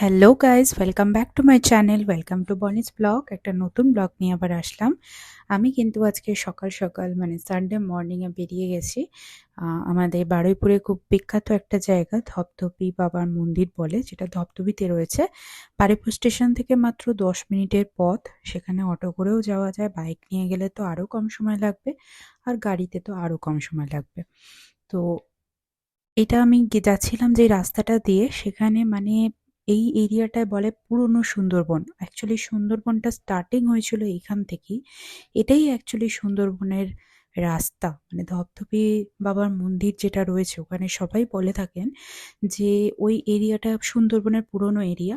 Hello guys welcome back to my channel welcome to Boni's vlog একটা নতুন blog নিয়ে আবার আসলাম। আমি কিন্তু আজকে সকাল সকাল মানে সানডে মর্নিংয়ে বেরিয়ে গেছি। আমাদের বারুইপুরে খুব বিখ্যাত একটা জায়গা ধপধপি বাবার মন্দির বলে, যেটা ধপধপিতে রয়েছে। বারুইপুর স্টেশন থেকে মাত্র দশ মিনিটের পথ। সেখানে অটো করেও যাওয়া যায়, বাইক নিয়ে গেলে তো আরও কম সময় লাগবে, আর গাড়িতে তো আরও কম সময় লাগবে। তো, এটা আমি যাচ্ছিলাম যে রাস্তাটা দিয়ে। সেখানে মানে এই এরিয়াটায় বলে পুরনো সুন্দরবন। অ্যাকচুয়ালি সুন্দরবনটা স্টার্টিং হয়েছিল এইখান থেকেই। এটাই অ্যাকচুয়ালি সুন্দরবনের রাস্তা। মানে ধপধপি বাবার মন্দির যেটা রয়েছে, ওখানে সবাই বলে থাকেন যে ওই এরিয়াটা সুন্দরবনের পুরনো এরিয়া।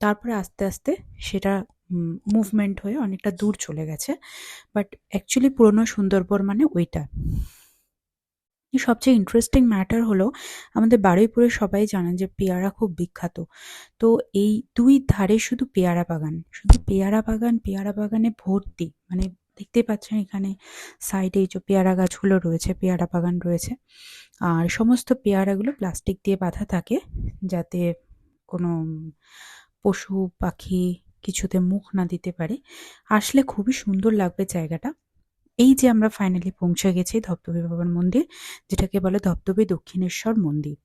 তারপরে আস্তে আস্তে সেটা মুভমেন্ট হয়ে অনেকটা দূর চলে গেছে। বাট অ্যাকচুয়ালি পুরনো সুন্দরবন মানে ওইটা। সবচেয়ে ইন্টারেস্টিং ম্যাটার হলো, আমাদের বারুইপুরে সবাই জানেন যে পেয়ারা খুব বিখ্যাত। তো এই দুই ধারে শুধু পেয়ারা বাগান, শুধু পেয়ারা বাগান, পেয়ারা বাগানে ভর্তি মানে দেখতেই পাচ্ছেন এখানে সাইডে যে পেয়ারা গাছগুলো রয়েছে, পেয়ারা বাগান রয়েছে। আর সমস্ত পেয়ারাগুলো প্লাস্টিক দিয়ে বাঁধা থাকে, যাতে কোনো পশু, পাখি কিছুতে মুখ না দিতে পারে। আসলে খুবই সুন্দর লাগবে জায়গাটা। এই যে আমরা ফাইনালি পৌঁছে গেছি ধবধবে বাবার মন্দির, যেটাকে বলে ধবধবে দক্ষিণেশ্বর মন্দির।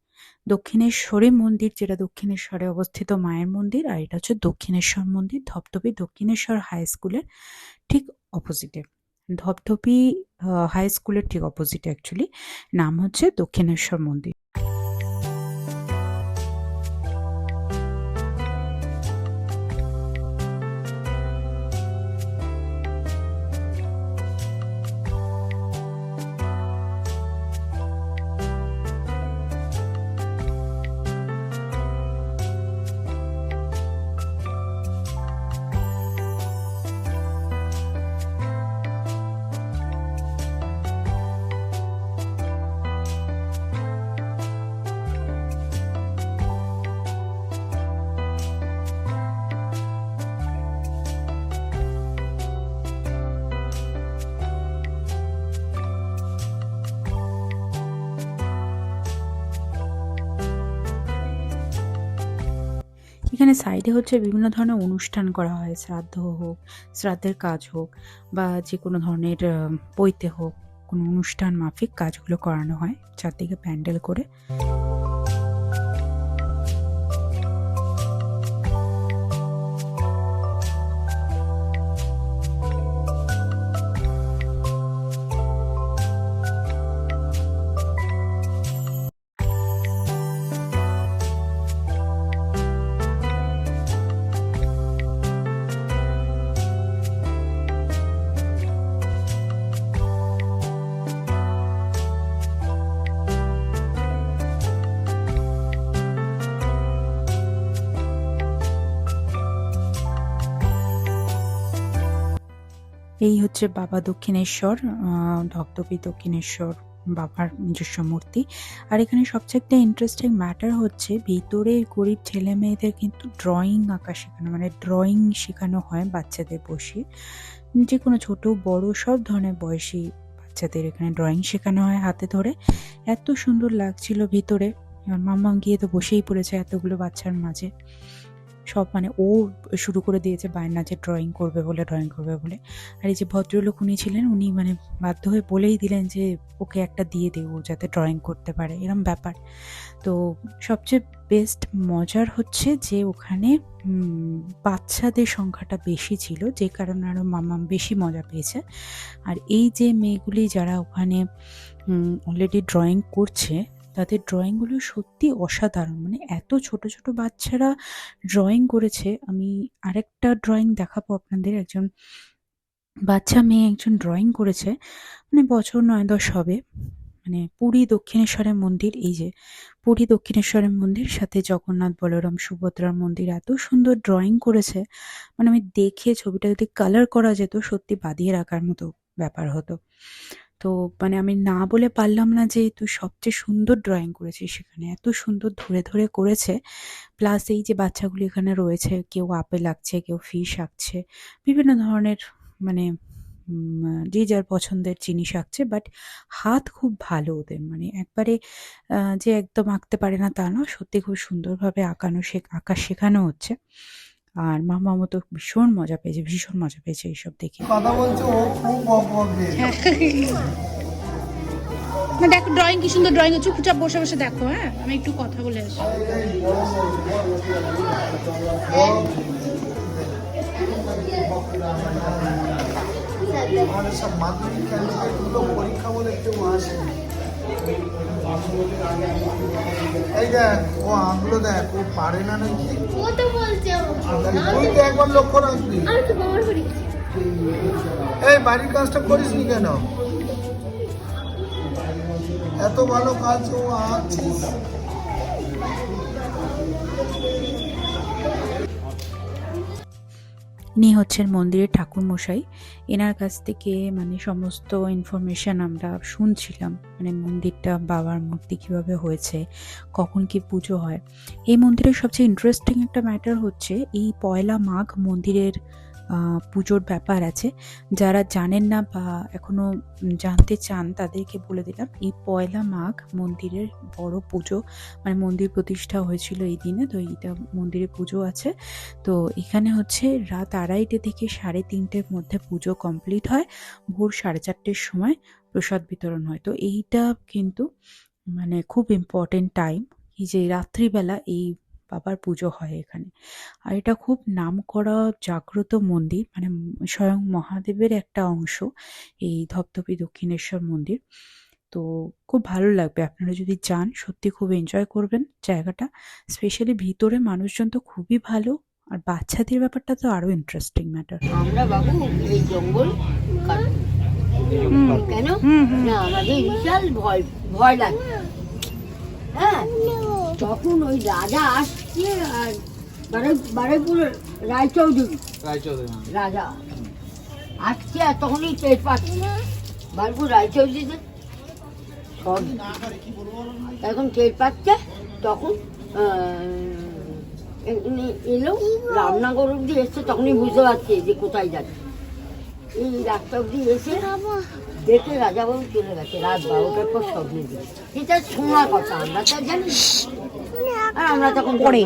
দক্ষিণেশ্বরী মন্দির যেটা দক্ষিণেশ্বরে অবস্থিত মায়ের মন্দির, আর এটা হচ্ছে দক্ষিণেশ্বর মন্দির, ধবধবে দক্ষিণেশ্বর হাই স্কুলের ঠিক অপোজিটে ধবধবি হাই স্কুলের ঠিক অপোজিটে অ্যাকচুয়ালি নাম হচ্ছে দক্ষিণেশ্বর মন্দির। এখানে সাইডে হচ্ছে বিভিন্ন ধরনের অনুষ্ঠান করা হয়, শ্রাদ্ধ হোক, শ্রাদ্ধের কাজ হোক বা যে কোনো ধরনের পৈতে হোক, কোনো অনুষ্ঠান মাফিক কাজগুলো করানো হয়, চারদিকে প্যান্ডেল করে। এই হচ্ছে বাবা দক্ষিণেশ্বর ধবধবি দক্ষিণেশ্বর বাবার নিজস্ব মূর্তি। আর এখানে সবচেয়ে একটা ইন্টারেস্টিং ম্যাটার হচ্ছে ভিতরে গরিব ছেলে মেয়েদের কিন্তু ড্রয়িং আঁকা শেখানো মানে ড্রয়িং শেখানো হয় বাচ্চাদের বসে। যে কোনো ছোট, বড়, সব ধরনের বয়সী বাচ্চাদের এখানে ড্রয়িং শেখানো হয় হাতে ধরে। এত সুন্দর লাগছিল ভিতরে। এবার মাম্মা গিয়ে তো বসেই পড়েছে এতগুলো বাচ্চার মাঝে। সব মানে ও শুরু করে দিয়েছে বায়না যে ড্রয়িং করবে বলে ড্রয়িং করবে বলে। আর এই যে ভদ্রলোক উনি ছিলেন, উনি মানে বাধ্য হয়ে বলেই দিলেন যে ওকে একটা দিয়ে দেবো যাতে ড্রয়িং করতে পারে, এরম ব্যাপার। তো সবচেয়ে বেস্ট মজার হচ্ছে যে ওখানে বাচ্চাদের সংখ্যাটা বেশি ছিল, যে কারণে আরও মামা বেশি মজা পেয়েছে। আর এই যে মেয়েগুলি যারা ওখানে অলরেডি ড্রয়িং করছে তাদের ড্রয়িংগুলো সত্যি অসাধারণ। মানে এত ছোট ছোট বাচ্চারা ড্রয়িং করেছে। আমি আরেকটা ড্রয়িং দেখাবো আপনাদের। একজন বাচ্চা মেয়ে একজন ড্রয়িং করেছে। মানে বছর নয় দশ হবে। মানে পুরী দক্ষিণেশ্বরের মন্দির, এই যে পুরী দক্ষিণেশ্বরের মন্দির, সাথে জগন্নাথ, বলরাম, সুভদ্রার মন্দির এত সুন্দর ড্রয়িং করেছে। মানে আমি দেখে ছবিটা যদি কালার করা যেত, সত্যি বাঁধিয়ে রাখার মতো ব্যাপার হতো। তো মানে আমি না বলে পারলাম না যে তুই সবচেয়ে সুন্দর ড্রয়িং করেছিস সেখানে। এত সুন্দর ধরে ধরে করেছে। প্লাস এই যে বাচ্চাগুলি এখানে রয়েছে, কেউ আপেল আঁকছে, কেউ ফিশ আঁকছে, বিভিন্ন ধরনের মানে যে যার পছন্দের জিনিস আঁকছে বাট হাত খুব ভালো ওদের। মানে একবারে যে একদম আঁকতে পারে না তা না, সত্যি খুব সুন্দরভাবে আঁকানো শেখ আঁকা শেখানো হচ্ছে। আর মামামো তো ভীষণ মজা পেয়েছে ভীষণ মজা পেয়েছে এইসব দেখে। কথা বলছে ও খুব না দেখো ড্রয়িং কি সুন্দর ড্রয়িং চুপচাপ বসে বসে দেখো হ্যাঁ? আমি একটু কথা বলে আসি। আমাদের সব মাধ্যমিক পরীক্ষা বলে কেউ আসেনি এই দেখ ও আঙুলো দেখ ও পারে না নাকি? ও তো বলছে তুই তো একবার লক্ষ্য রাখবি। এই বাড়ির কাজটা করিস নি কেন? এত ভালো কাজ ও আছিস। ইনি হচ্ছেন মন্দিরের ঠাকুরমশাই। এনার কাছ থেকে মানে সমস্ত ইনফরমেশান আমরা শুনছিলাম মানে মন্দিরটা, বাবার মূর্তি কীভাবে হয়েছে, কখন কি পুজো হয়। এই মন্দিরের সবচেয়ে ইন্টারেস্টিং একটা ম্যাটার হচ্ছে, এই পয়লা মাঘ মন্দিরের পুজোর ব্যাপার আছে। যারা জানেন না বা এখনও জানতে চান, তাদেরকে বলে দিলাম, এই পয়লা মাঘ মন্দিরের বড় পুজো মানে মন্দির প্রতিষ্ঠা হয়েছিল এই দিনে, তো এইটা মন্দিরে পুজো আছে। তো এখানে হচ্ছে রাত আড়াইটে থেকে সাড়ে তিনটের মধ্যে পুজো কমপ্লিট হয়, ভোর সাড়ে চারটের সময় প্রসাদ বিতরণ হয়। তো এইটা কিন্তু মানে খুব ইম্পর্টেন্ট টাইম এই যে রাত্রিবেলা এই বাবার পুজো হয় এখানে। আর এটা খুব নামকরা জাগ্রত মন্দির মানে স্বয়ং মহাদেবের একটা অংশ এই ধপধপি দক্ষিণেশ্বর মন্দির। তো খুব ভালো লাগবে আপনারা যদি যান সত্যি খুব এনজয় করবেন জায়গাটা। স্পেশালি ভিতরে মানুষজন তো খুবই ভালো আর বাচ্চাদের ব্যাপারটা তো আরও ইন্টারেস্টিং ম্যাটার আমরা বাবু এই জঙ্গল কেন? না আমাদের বিশাল ভয় ভয় লাগে হ্যাঁ? তখন ওই রাজা আসছে আর বারুই বারুইপুর রায়চৌধুরী রাজা আসছে আর তখনই টের পাচ্ছে। বারুইপুর রায়চৌধুরীতে সব এখন টের পাচ্ছে তখন এলো রামনগর অব্দি এসছে তখনই বুঝতে পারছে যে কোথায় যাচ্ছে। এই রাস্তা অব্দি এসে দেখে রাজাবাবু চলে গেছে রাত বারোটার পর স্বপ্নে দিয়ে এটা শোনার কথা আমরা তো জানি। আর আমরা তখন পড়ে।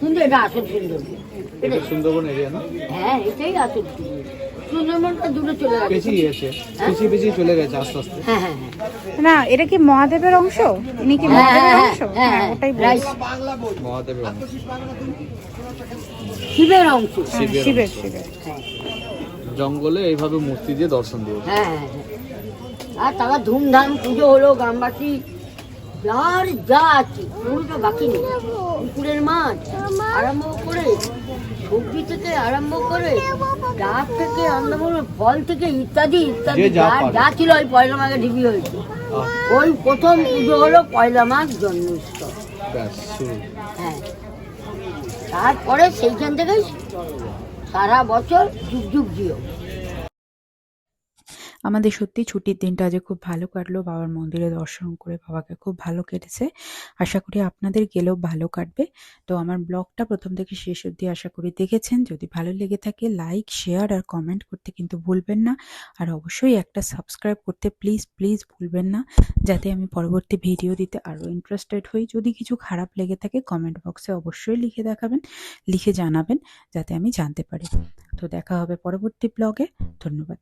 কিন্তু এটা আসল সুন্দর এটা সুন্দরবন এরিয়া না? হ্যাঁ এটাই আসল সুন্দর সুন্দরবনটা দূরে চলে গেছে। পেছিয়ে গেছে। পেছিয়ে পেছিয়ে চলে গেছে আস্তে আস্তে। হ্যাঁ হ্যাঁ হ্যাঁ। না এটা কি মহাদেবের অংশ? ইনি কি হ্যাঁ, মহাদেবের হ্যাঁ, অংশ? হ্যাঁ, হ্যাঁ হ্যাঁ, ওটাই রাইট। বলছি মহাদেবের অংশ। শিবের অংশ। হ্যাঁ, শিবের। হ্যাঁ। জঙ্গলে এইভাবে মূর্তি দিয়ে দর্শন দিয়েছে। হ্যাঁ হ্যাঁ, হ্যাঁ। আর তারা ধুমধাম পুজো হলো গ্রামবাসী। যার যা আছে পুরোটা বাকি নেই। পুকুরের মাছ আরম্ভ করে সবজি থেকে আরম্ভ করে গাছ থেকে আরম্ভ করে ফল থেকে ইত্যাদি ইত্যাদি যে যা ছিল ওই পয়লা মাঘে ঢিবি হয়েছে। ওই প্রথম পুজো হলো পয়লা মাঘ জন্ম উৎসব হ্যাঁ। তারপরে সেইখান থেকেই সারা বছর যুগ যুগ জিও। আমাদের সত্যি ছুটির দিনটা আজ খুব ভালো কাটলো, বাবার মন্দিরে দর্শন করে বাবাকে খুব ভালো কেটেছে। আশা করি আপনাদের গেলেও ভালো কাটবে। তো আমার ব্লগটা প্রথম থেকে শেষ অবধি আশা করি দেখেছেন। যদি ভালো লেগে থাকে, লাইক, শেয়ার আর কমেন্ট করতে কিন্তু ভুলবেন না। আর অবশ্যই একটা সাবস্ক্রাইব করতে প্লিজ প্লিজ ভুলবেন না, যাতে আমি পরবর্তী ভিডিও দিতে আরও ইন্টারেস্টেড হই। যদি কিছু খারাপ লেগে থাকে কমেন্ট বক্সে অবশ্যই লিখে দেখাবেন, লিখে জানাবেন, যাতে আমি জানতে পারি। তো দেখা হবে পরবর্তী ব্লগে। ধন্যবাদ।